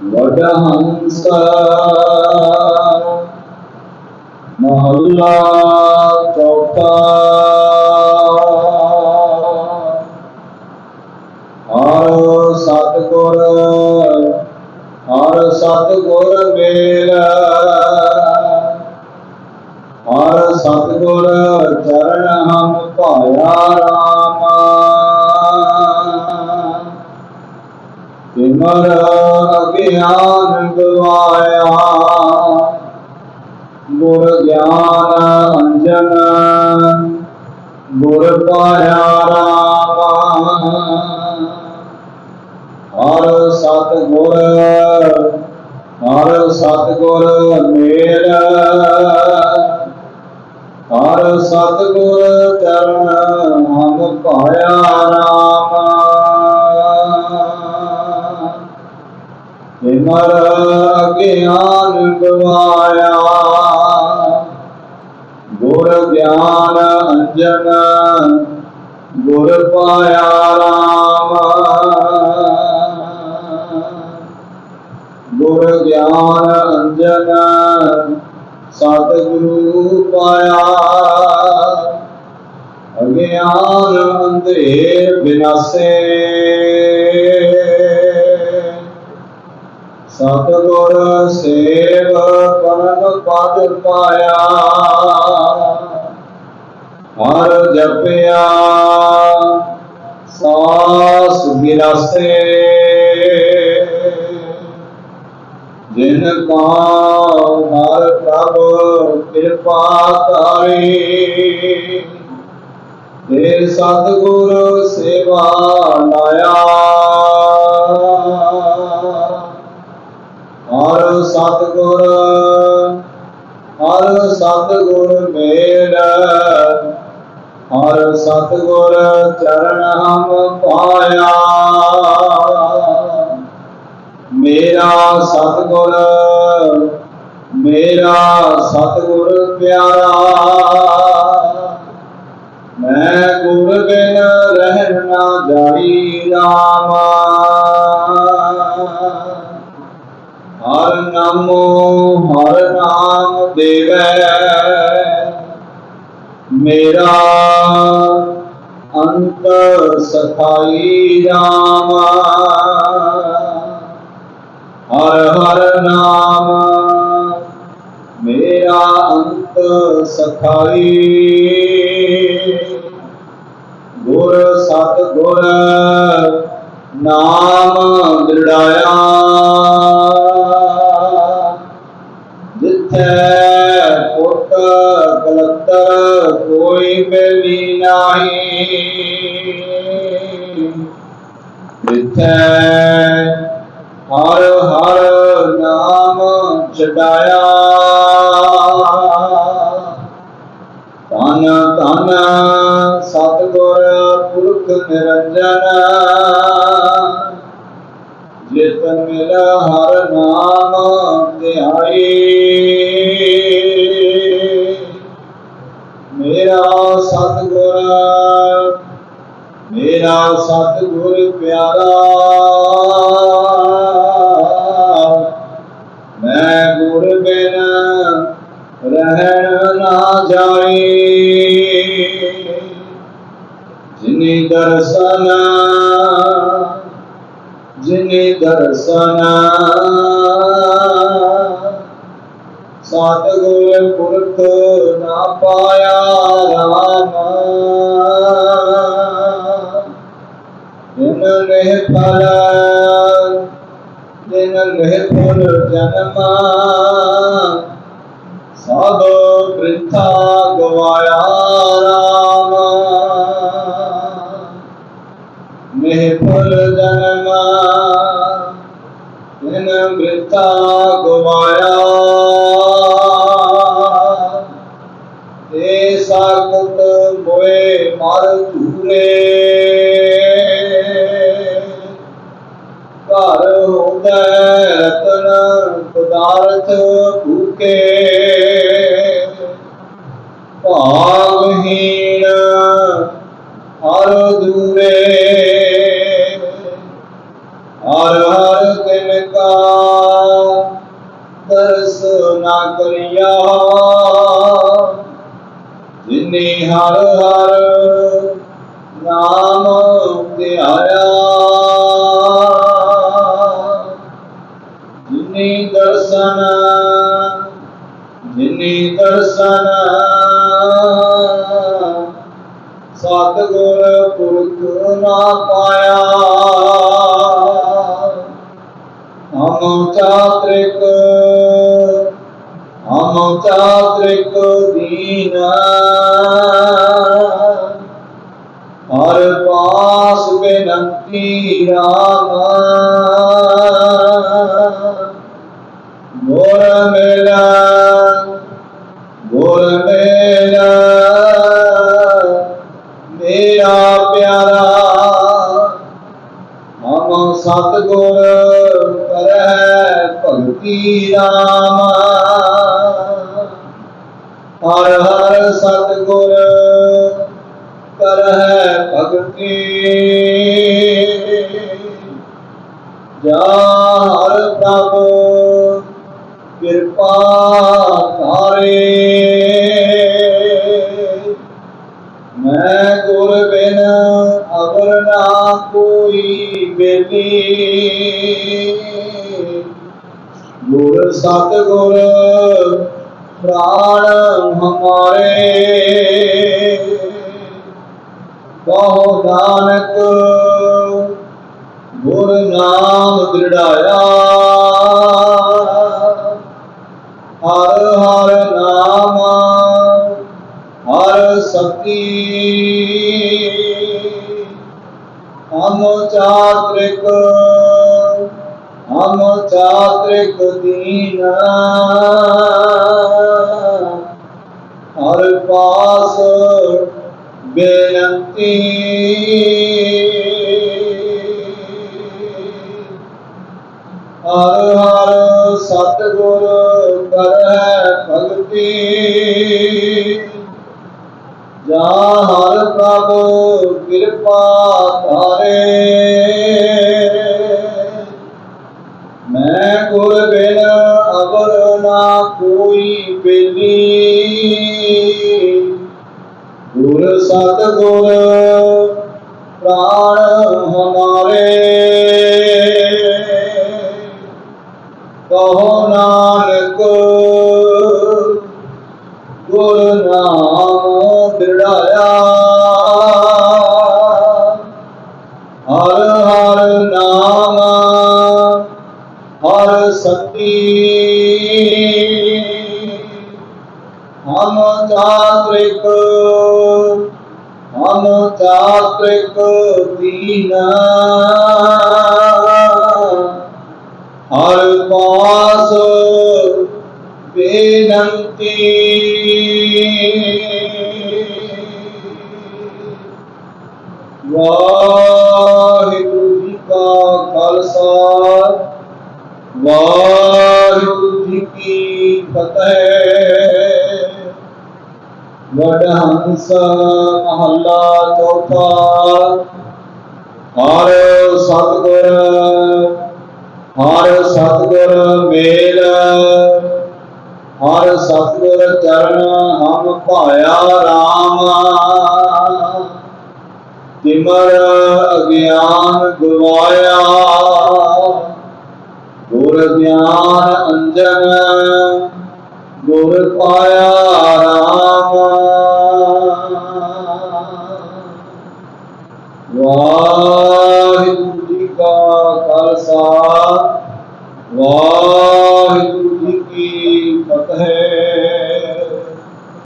ਵਡਹੰਸ ਮਹੱਲਾ ਚੌਥਾ ਹਰ ਸਤਿਗੁਰ ਹਰ ਸਤਿਗੁਰ ਮੇਲ ਹਰ ਸਤਿਗੁਰ ਚਰਨ ਹਮ ਭਾਇਆ ਰਾਮ ਸਿਮਰ ਗਿਆਨ ਗਵਾਇਆ ਗੁਰ ਗਿਆਨ ਅੰਜਨ, ਗੁਰ ਪਾਇਆ ਰਾਮ। ਹਰ ਸਤਿਗੁਰ ਹਰ ਸਤਿਗੁਰ ਮੇਲ। ਹਰ ਸਤਿਗੁਰ ਚਰਨ ਹਮ ਪਾਇਆ ਰਾਮ। ਸਿਮਰ ਗਿਆਨ ਗਵਾਇਆ। ਗੁਰ ਗਿਆਨ ਅੰਜਨ, ਗੁਰ ਪਾਇਆ ਰਾਮ। ਗੁਰ ਗਿਆਨ ਅੰਜਨ, ਸਤਿਗੁਰੂ ਪਾਇਆ। ਅਗਿਆਨ ਅੰਧੇਰ ਬਿਨਾਸੇ। ਸਤਿਗੁਰ ਸੇਵ ਕਨਕ ਪਦ ਪਾਇਆ। ਹਰ ਜਪਿਆ, ਸਾਸ ਗਿਰਾਸੇ ਜਿਨ ਕਾ ਹਰ ਪ੍ਰਭ ਕਿਰਪਾ ਕਰੇ ਤੇ ਸਤਿਗੁਰ ਸੇਵਾ ਲਾਇਆ। ਹਰ ਸਤਿਗੁਰ ਹਰ ਸਤਿਗੁਰ ਮੇਲ। ਹਰ ਸਤਿਗੁਰ ਚਰਨ ਹਮ ਪਾਇਆ। ਮੇਰਾ ਸਤਿਗੁਰ ਮੇਰਾ ਸਤਿਗੁਰ ਪਿਆਰਾ। ਮੈਂ ਗੁਰ ਬਿਨ ਰਹਿਣ ਨਾ ਜਾਈ ਰਾਮਾ। ਹਰ ਨਾਮੋ, ਹਰ ਨਾਮ ਦੇਵੈ। ਮੇਰਾ ਅੰਤ ਸਖਾਈ ਰਾਮਾ। ਹਰ ਹਰ ਨਾਮ, ਮੇਰਾ ਅੰਤ ਸਖਾਈ। ਗੁਰ ਸਤ ਗੁਰ ਨਾਮ ਦ੍ਰਿੜਾਇਆ ਨਾਹੀ ਜਿੱਥੈ ਹਰ ਹਰ ਨਾਮ ਛਡਾਇਆ ਤਨ ਤਨ ਸਤਿਗੁਰ ਪੁਰਖ ਨਿਰੰਜਨ, ਜਿਤ ਮਿਲ ਹਰ ਨਾਮ ਧਿਆਈ। ਮੇਰਾ ਸਤਿਗੁਰ ਮੇਰਾ ਸਤਿਗੁਰ ਪਿਆਰਾ, ਮੈਂ ਗੁਰ ਬਿਨ ਰਹਿਣ ਨਾ ਜਾਏ। ਜਿਨੀ ਦਰਸ਼ਨ ਜਿਨੀ ਦਰਸ਼ਨ ਸਤਿਗੁਰ ਪੁਰਖ ਨਾ ਪਾਇਆ ਰਾਮ ਜਿਨ ਰਹਿ ਫਲ ਜਿਨ ਰਹਿ ਫਲ ਜਨਮ ਸਾਧੋ ਬ੍ਰਿਥਾ ਗਵਾਇਆ ਰਾਮ ਮਹਿ ਫਲ ਜਨਮ ਜਿਨ ਬ੍ਰਿਥਾ ਗਵਾਇਆ ਪਦਾਰਥ ਭੂਕੇ ਭਾਗਹੀਣ ਹਰ ਦੂਰੇ। ਹਰ ਹਰ ਤਿਨ ਕਾ ਦਰਸ ਨਾ ਕਰਿਆ। ਜਿਨੇ ਹਰ ਹਰ ਨਾਮ ਧਿਆਇਆ। ਜਿਨੇ ਦਰਸ਼ਨ ਜਿਨੇ ਦਰਸ਼ਨ। ਸਤਿਗੁਰ ਪੁਰਖ ਨਾ ਪਾਇਆ। ਹਮ ਚਾਤ੍ਰਿਕ ਹਮ ਚਾਤ੍ਰਿਕ ਦੀਨਾ। ਹਰ ਪਾਸ ਬੇਨੰਤੀ ਰਾਮ। ਗੁਰ ਮੇਲਾ ਮੇਰਾ ਪਿਆਰਾ ਹਮ ਸਤਗੁਰ ਕਰੈ ਭਗਤੀ ਰਾਮ। ਹਰ ਹਰ ਸਤਗੁਰ ਕਰੈ ਭਗਤੀ। ਜਾ ਹਰ ਪ੍ਰਭ ਕਿਰਪਾ ਧਾਰੇ ਮੈਂ ਗੁਰ ਬਿਨ ਅਵਰ ਨਾ ਕੋਈ ਬੇਲੀ ਗੁਰ ਸਤ ਗੁਰ ਪ੍ਰਾਣ ਹਮਾਰੇ। ਬਹੁ ਨਾਨਕ ਗੁਰ ਨਾਮ ਦ੍ਰਿੜਾਇਆ। ਹਰ ਹਰ ਨਾਮ, ਹਰ ਸਤੀ ਹਮ ਚਾਤ੍ਰਿਕ ਹਮ ਚਾਤ੍ਰਿਕ ਦੀਨ। ਹਰ ਪਾਸ ਬੇਨੰਤੀ। ਹਰ ਹਰ ਸਤਿਗੁਰ ਕਰੈ ਭਗਤੀ। ਜਾ ਹਰ ਪ੍ਰਭ ਕਿਰਪਾ ਧਾਰੇ। ਮੈਂ ਗੁਰ ਬਿਨ ਅਵਰ ਨਾ ਕੋਈ ਬੇਲੀ ਗੁਰ ਸਤਿਗੁਰ ਪ੍ਰਾਣ ਹਮਾਰੇ। ਕਹੋ ਨਾਨਕ ਗੁਰ ਨਾਮ। ਹਰ ਹਮ ਚਾਤ੍ਰਿਕ ਹਮ ਚਾਤ੍ਰਿਕ ਦੀਨਾ। ਹਰ ਪਾਸ ਬੇਨੰਤੀ। ਵਾਹਿਗੁਰੂ ਜੀ ਕਾ ਖਾਲਸਾ। ਵਾਹਿਗੁਰੂ ਜੀ ਕੀ ਫਤਿਹ। ਵਡਹੰਸ ਮਹੱਲਾ ਚੌਥਾ। ਹਰ ਸਤਿਗੁਰ ਹਰ ਸਤਿਗੁਰ ਮੇਲ। ਹਰ ਸਤਿਗੁਰ ਚਰਨ ਹਮ ਭਾਇਆ RAM ਤਿਮਰ ਅਗਿਆਨ ਗਵਾਇਆ। ਗੁਰ ਗਿਆਨ ਅੰਜਨ ਗੁਰ ਪਾਇਆ ਰਾਮ।